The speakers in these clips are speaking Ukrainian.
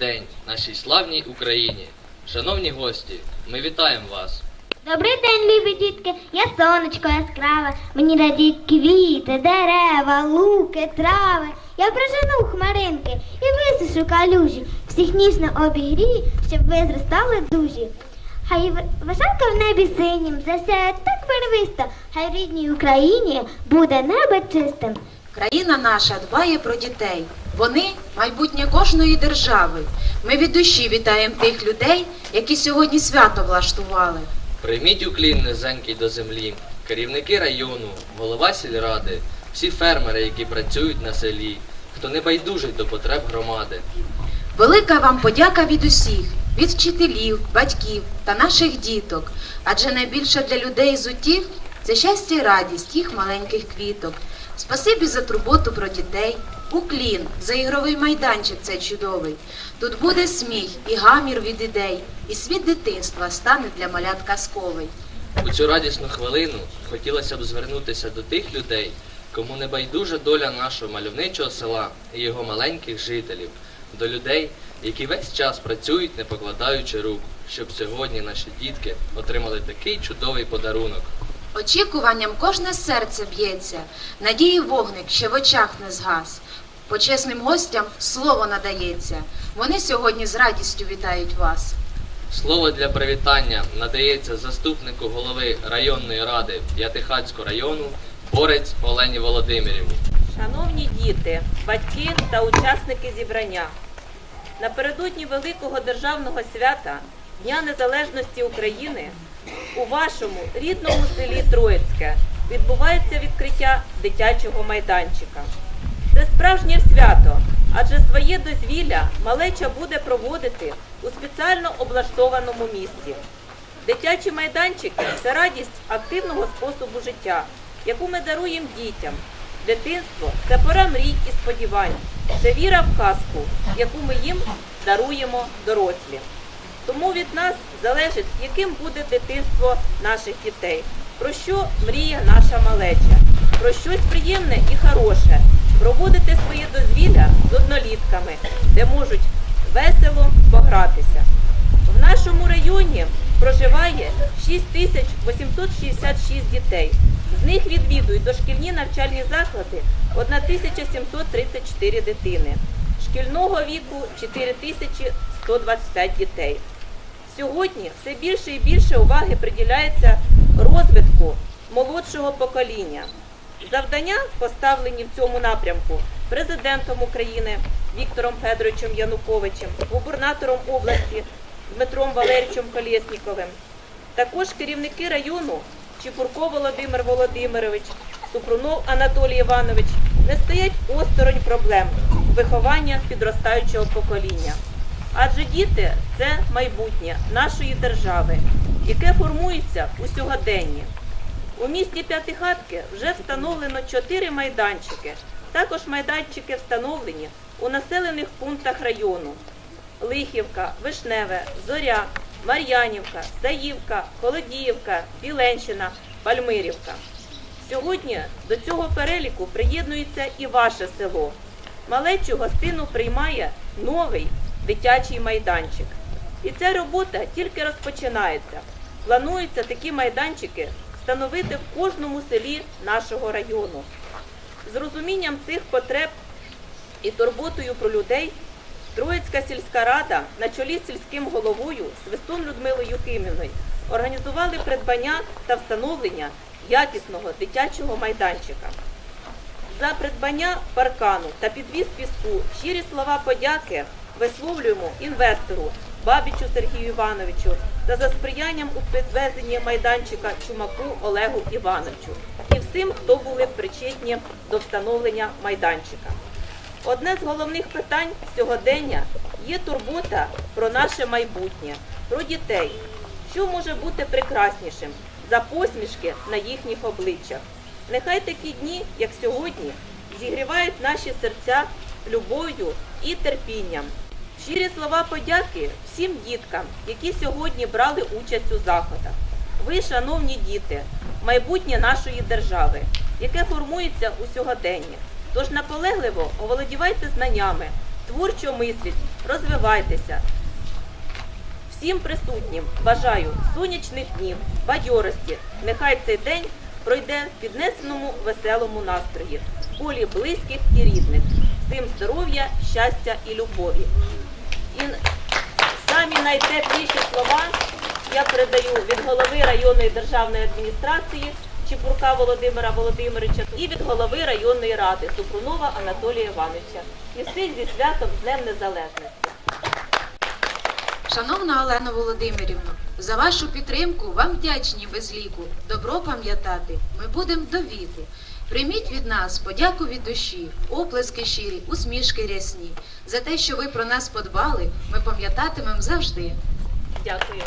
день нашій славній Україні. Шановні гості, ми вітаємо вас. Добрий день, любі дітки, я сонечко яскраве, мені радіють квіти, дерева, луки, трави. Я прожену хмаринки і висушу калюжі, всіх ніжно обігрію, щоб ви зростали дужі. Хай в- вишенка в небі синім засяє так барвисто, хай в рідній Україні буде небо чистим. Країна наша дбає про дітей. Вони майбутнє кожної держави. Ми від душі вітаємо тих людей, які сьогодні свято влаштували. Прийміть уклін низенький до землі, керівники району, голова сільради, всі фермери, які працюють на селі, хто не байдужий до потреб громади. Велика вам подяка від усіх, від вчителів, батьків та наших діток. Адже найбільше для людей з утіх це щастя і радість їх маленьких квіток. Спасибі за турботу про дітей. Уклін за ігровий майданчик цей чудовий. Тут буде сміх і гамір від ідей, і світ дитинства стане для малят казковий. У цю радісну хвилину хотілося б звернутися до тих людей, кому не байдужа доля нашого мальовничого села і його маленьких жителів, до людей, які весь час працюють, не покладаючи рук, щоб сьогодні наші дітки отримали такий чудовий подарунок. Очікуванням кожне серце б'ється, надії вогник ще в очах не згас. Почесним гостям слово надається. Вони сьогодні з радістю вітають вас. Слово для привітання надається заступнику голови районної ради П'ятихатського району Борець Олені Володимирівні. Шановні діти, батьки та учасники зібрання, напередодні великого державного свята Дня Незалежності України у вашому рідному селі Троїцьке відбувається відкриття дитячого майданчика. Це справжнє свято, адже своє дозвілля малеча буде проводити у спеціально облаштованому місці. Дитячі майданчики це радість активного способу життя, яку ми даруємо дітям. Дитинство це пора мрій і сподівань, це віра в казку, яку ми їм даруємо дорослі. Тому від нас залежить, яким буде дитинство наших дітей, про що мріє наша малеча, про щось приємне і хороше, проводити своє дозвілля з однолітками, де можуть весело погратися. В нашому районі проживає 6866 дітей. З них відвідують дошкільні навчальні заклади 1734 дитини. Шкільного віку 4125 дітей. Сьогодні все більше і більше уваги приділяється розвитку молодшого покоління. Завдання, поставлені в цьому напрямку президентом України Віктором Федоровичем Януковичем, губернатором області Дмитром Валерійовичем Колєсніковим, також керівники району Чепурко Володимир Володимирович, Супрунов Анатолій Іванович не стоять осторонь проблем виховання підростаючого покоління. Адже діти це майбутнє нашої держави, яке формується у сьогоденні. У місті П'ятихатки вже встановлено чотири майданчики. Також майданчики встановлені у населених пунктах району: Лихівка, Вишневе, Зоря, Мар'янівка, Саївка, Холодіївка, Біленщина, Пальмирівка. Сьогодні до цього переліку приєднується і ваше село. Малечу гостину приймає новий дитячий майданчик. І ця робота тільки розпочинається. Планується такі майданчики встановити в кожному селі нашого району. З розумінням цих потреб і турботою про людей Троїцька сільська рада на чолі з сільським головою Свистун Людмилою Юхимівною організували придбання та встановлення якісного дитячого майданчика. За придбання паркану та підвіз піску щирі слова подяки висловлюємо інвестору Бабічу Сергію Івановичу та за сприянням у підвезенні майданчика Чумаку Олегу Івановичу і всім, хто були причетні до встановлення майданчика. Одне з головних питань сьогодення є турбота про наше майбутнє, про дітей. Що може бути прекраснішим за посмішки на їхніх обличчях? Нехай такі дні, як сьогодні, зігрівають наші серця любов'ю і терпінням. Щирі слова подяки всім діткам, які сьогодні брали участь у заходах. Ви, шановні діти, майбутнє нашої держави, яке формується у сьогоденні. Тож наполегливо оволодівайте знаннями, творчо мисліть, розвивайтеся. Всім присутнім бажаю сонячних днів, бадьорості. Нехай цей день пройде в піднесеному веселому настрої, в полі близьких і рідних. Всім здоров'я, щастя і любові. І самі найтепліші слова я передаю від голови районної державної адміністрації Чепурка Володимира Володимировича і від голови районної ради Супрунова Анатолія Івановича. І всіх зі святом з Днем Незалежності. Шановна Олена Володимирівна, за вашу підтримку вам вдячні без ліку. Добро пам'ятати, ми будемо до віку. Прийміть від нас подяку від душі, оплески щирі, усмішки рясні. За те, що ви про нас подбали, ми пам'ятатимемо завжди. Дякую.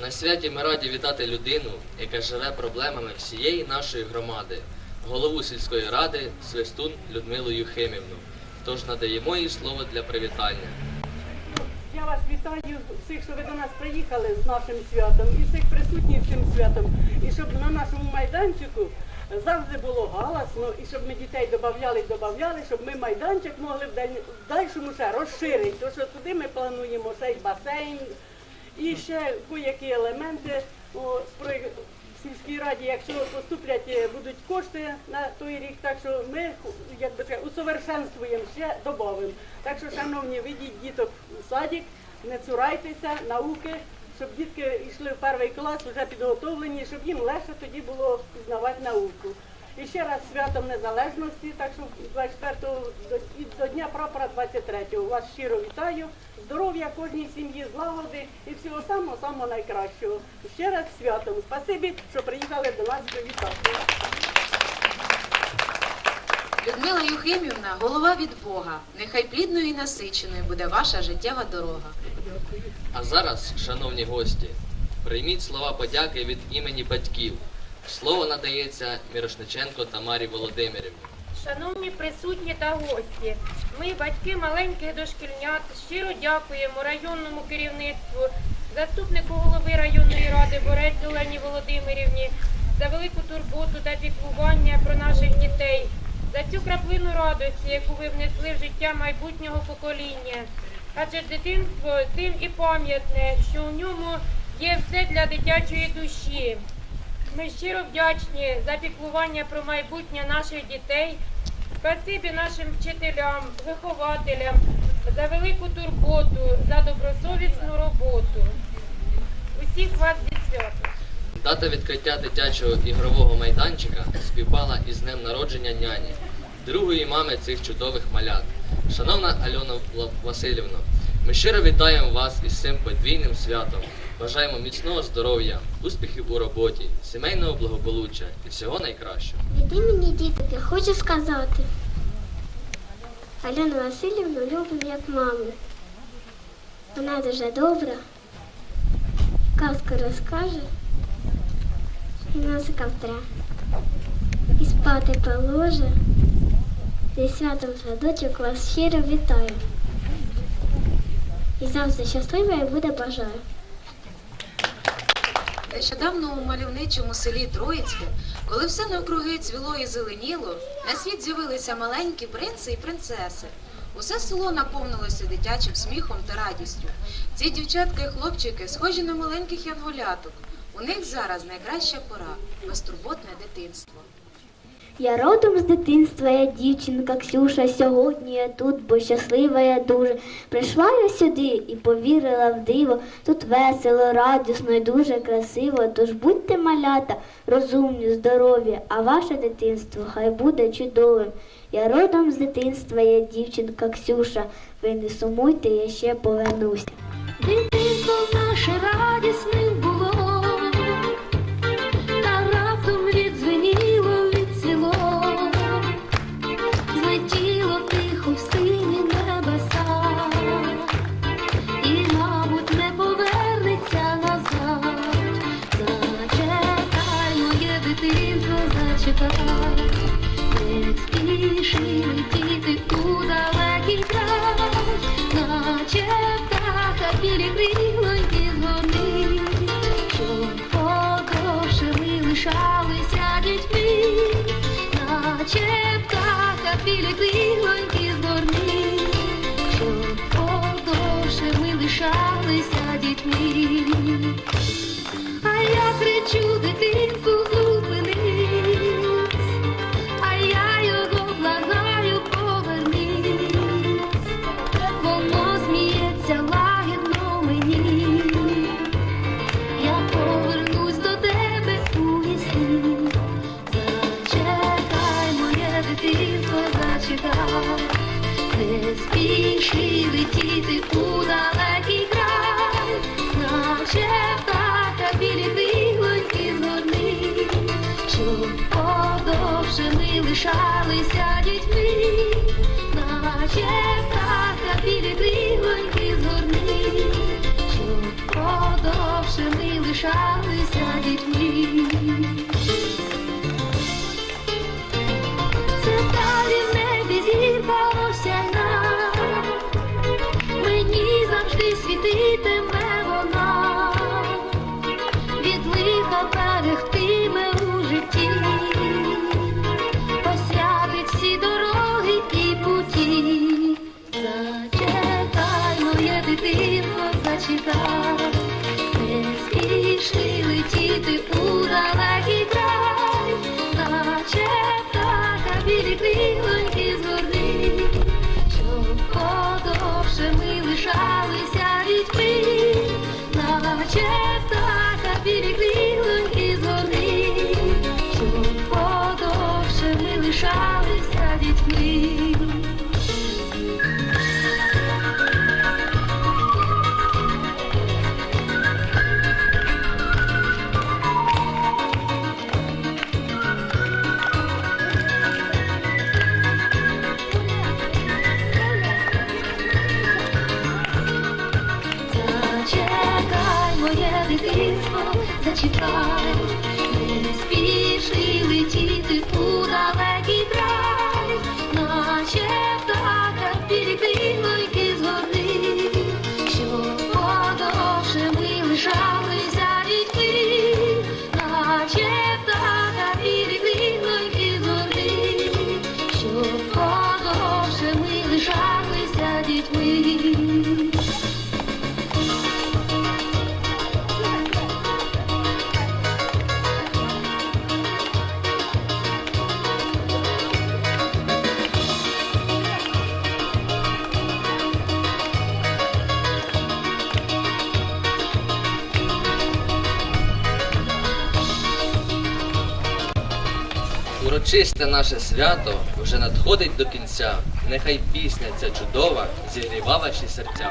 На святі ми раді вітати людину, яка живе проблемами всієї нашої громади, голову сільської ради Свистун Людмилу Юхимівну. Тож надаємо їй слово для привітання. Вас вітаю всіх, що ви до нас приїхали з нашим святом, і всіх присутніх цим святом. І щоб на нашому майданчику завжди було галасно, і щоб ми дітей додавали, додавали, щоб ми майданчик могли в даль- дальшому ще розширити. Тому що туди ми плануємо цей басейн і ще які елементи. О, сільській раді, якщо поступлять, е, будуть кошти на той рік, так що ми як би усовершенствуємо, ще додамо. Так що, шановні, ведіть діток у садик, не цурайтеся, науки, щоб дітки йшли в перший клас, вже підготовлені, щоб їм легше тоді було пізнавати науку. І ще раз святом незалежності, так що 24 до, і до Дня прапора 23-го. Вас щиро вітаю. Здоров'я кожній сім'ї, злагоди і всього самого самого найкращого. Ще раз святом. Спасибі, що приїхали до нас привітати. Людмила Юхимівна, голова від Бога. Нехай плідною і насиченою буде ваша життєва дорога. А зараз, шановні гості, прийміть слова подяки від імені батьків. Слово надається Мірошниченко Тамарі Володимирівні. Шановні присутні та гості, ми, батьки маленьких дошкільнят, щиро дякуємо районному керівництву, заступнику голови районної ради Борець Олені Володимирівні за велику турботу та піклування про наших дітей, за цю краплину радості, яку ви внесли в життя майбутнього покоління. Адже дитинство тим і пам'ятне, що у ньому є все для дитячої душі. Ми щиро вдячні за піклування про майбутнє наших дітей. Спасибі нашим вчителям, вихователям за велику турботу, за добросовісну роботу. Усіх вас зі святом. Дата відкриття дитячого ігрового майданчика співпала із днем народження няні, другої мами цих чудових малят. Шановна Альона Васильівна, ми щиро вітаємо вас із цим подвійним святом. Бажаємо міцного здоров'я, успіхів у роботі, сімейного благополуччя і всього найкращого. Від імені дітки хочу сказати. Альону Васильівну любимо як маму. Вона дуже добра, казку розкаже і носика втре. І спати положе. Зі святом садочок вас щиро вітаю. І завжди щаслива і буде бажаю. Нещодавно у мальовничому селі Троїцьке, коли все навкруги цвіло і зеленіло, на світ з'явилися маленькі принци і принцеси. Усе село наповнилося дитячим сміхом та радістю. Ці дівчатка і хлопчики схожі на маленьких янголяток. У них зараз найкраща пора безтурботне дитинство. Я родом з дитинства, я дівчинка Ксюша. Сьогодні я тут, бо щаслива я дуже. Прийшла я сюди і повірила в диво. Тут весело, радісно і дуже красиво. Тож будьте малята, розумні, здорові, а ваше дитинство хай буде чудовим. Я родом з дитинства, я дівчинка Ксюша. Ви не сумуйте, я ще повернусь. Дитинство наше радісне пізно зачекай, не спіши летіти у далекий край, наче птаха білі крилоньки з гори, щоб лишалися дітьми, наче птаха білі крилоньки з горни, щоб подошли ми лишалися дітьми. А я кричу дитинку. лишалися дітьми, наче птаха білі кригоньки згорни, щоб подовше ми лишалися. Урочисте наше свято вже надходить до кінця. Нехай пісня ця чудова зігрівала ваші серця.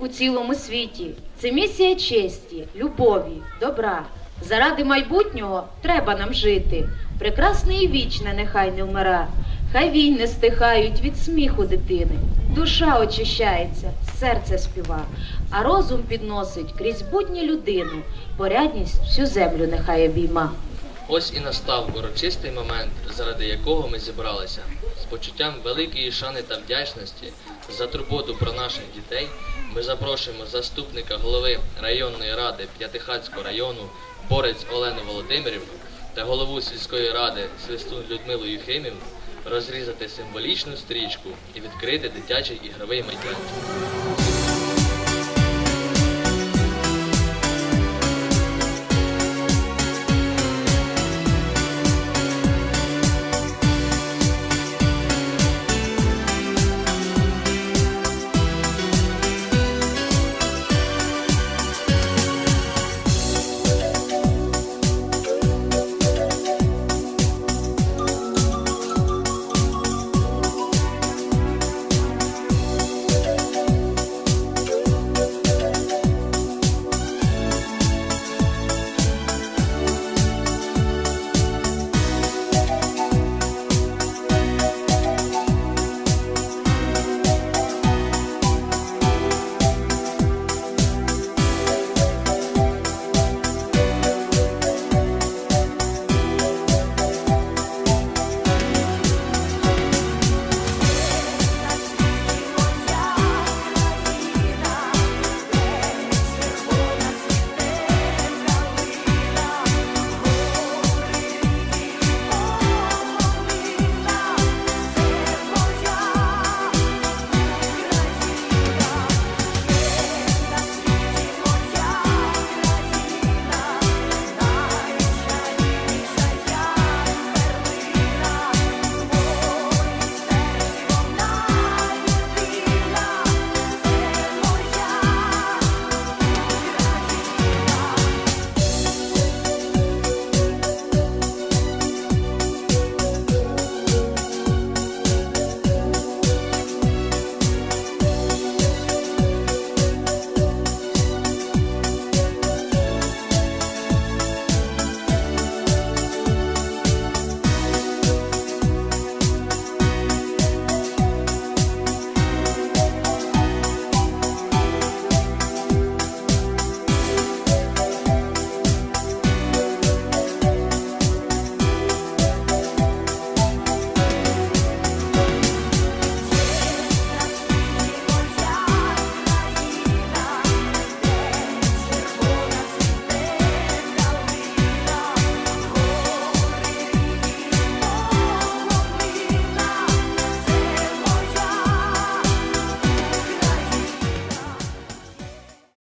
У цілому світі це місія честі, любові, добра. Заради майбутнього треба нам жити. Прекрасне і вічне нехай не вмира. Хай війни стихають від сміху дитини. Душа очищається, серце співа, а розум підносить крізь будні людину. Порядність всю землю нехай обійма. Ось і настав урочистий момент, заради якого ми зібралися. З почуттям великої шани та вдячності за турботу про наших дітей ми запрошуємо заступника голови районної ради П'ятихатського району Борець Олену Володимирівну та голову сільської ради Свистун Людмилу Юхимівну розрізати символічну стрічку і відкрити дитячий ігровий майданчик.